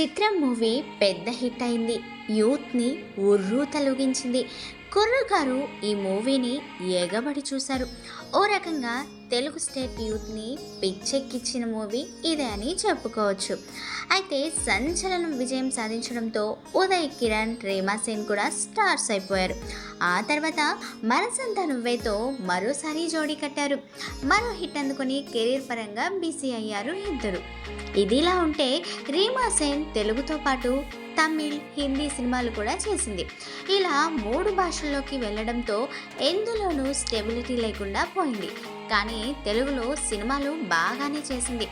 చిత్రం మూవీ పెద్ద హిట్ అయింది. యూత్ని ఉర్రూ తొలగించింది. కుర్రగారు ఈ మూవీని ఎగబడి చూశారు. ఓ రకంగా తెలుగు స్టేట్ యూత్ని పిచ్చెక్కిచ్చిన మూవీ ఇదే అని చెప్పుకోవచ్చు. అయితే సంచలనం విజయం సాధించడంతో ఉదయ్ కిరణ్ రేమా సేన్ కూడా స్టార్స్ అయిపోయారు. ఆ తర్వాత మరసంత నువ్వేతో మరోసారి జోడీ కట్టారు. మరో హిట్ అందుకొని కెరీర్ పరంగా బిజీ అయ్యారు ఇద్దరు. ఇదిలా ఉంటే రీమా సేన్ తెలుగుతో పాటు తమిళ్ హిందీ సినిమాలు కూడా చేసింది. ఇలా మూడు భాషల్లోకి వెళ్ళడంతో ఎందులోనూ స్టెబిలిటీ లేకుండా పోయింది. కానీ తెలుగులో సినిమాలు బాగానే చేసింది.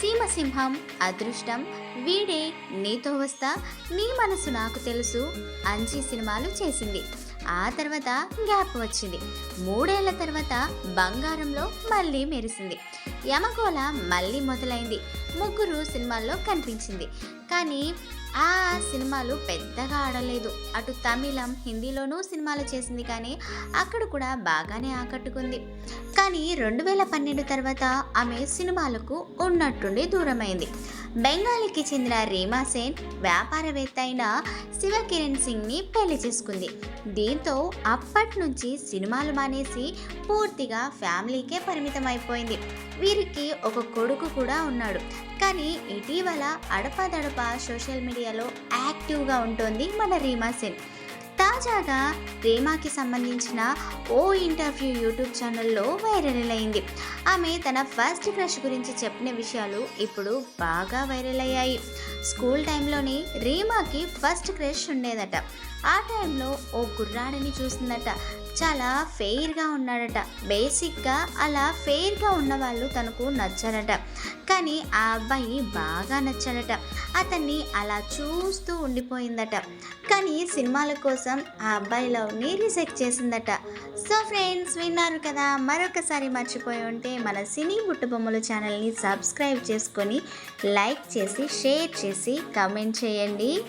సీమసింహం అదృష్టం వీడే నీతో వస్తా నీ మనసు నాకు తెలుసు అంచి సినిమాలు చేసింది. ఆ తర్వాత గ్యాప్ వచ్చింది. మూడేళ్ళ తర్వాత బంగారంలో మళ్ళీ మెరిసింది. యమగోళ మళ్ళీ మొదలైంది. ముగ్గురు సినిమాల్లో కనిపించింది. కానీ ఆ సినిమాలు పెద్దగా ఆడలేదు. అటు తమిళం హిందీలోనూ సినిమాలు చేసింది కానీ అక్కడ కూడా బాగానే ఆకట్టుకుంది. కానీ రెండు వేల పన్నెండు తర్వాత ఆమె సినిమాలకు ఉన్నట్టుండి దూరమైంది. బెంగాలీకి చెందిన రీమా సేన్ వ్యాపారవేత్త అయిన శివకిరణ్ సింగ్ని పెళ్ళి చేసుకుంది. దీంతో అప్పటి నుంచి సినిమాలు మానేసి పూర్తిగా ఫ్యామిలీకే పరిమితం అయిపోయింది వీరికి ఒక కొడుకు కూడా ఉన్నాడు. కానీ ఇటీవల అడపాదడపా సోషల్ మీడియా ఏరియాలో యాక్టివ్గా ఉంటుంది మన రీమా సెన్. తాజాగా రీమాకి సంబంధించిన ఓ ఇంటర్వ్యూ యూట్యూబ్ ఛానల్లో వైరల్ అయింది. ఆమె తన ఫస్ట్ క్రష్ గురించి చెప్పిన విషయాలు ఇప్పుడు బాగా వైరల్ అయ్యాయి. స్కూల్ టైంలోనే రీమాకి ఫస్ట్ క్రష్ ఉండేదట. ఆ టైంలో ఓ కుర్రాడిని చూసిందట. చాలా ఫెయిర్గా ఉన్నాడట. బేసిక్గా అలా ఫెయిర్గా ఉన్నవాళ్ళు తనకు నచ్చారట. కానీ ఆ అబ్బాయి బాగా నచ్చాడట. అతన్ని అలా చూస్తూ ఉండిపోయిందట. కానీ సినిమాల కోసం ఆ అబ్బాయి లవ్ని రిజెక్ట్ చేసిందట. సో ఫ్రెండ్స్ విన్నారు కదా? మరొకసారి మర్చిపోయి ఉంటే మన సినీ బుట్టబొమ్మల ఛానల్ని సబ్స్క్రైబ్ చేసుకొని లైక్ చేసి షేర్ చేసి కమెంట్ చేయండి.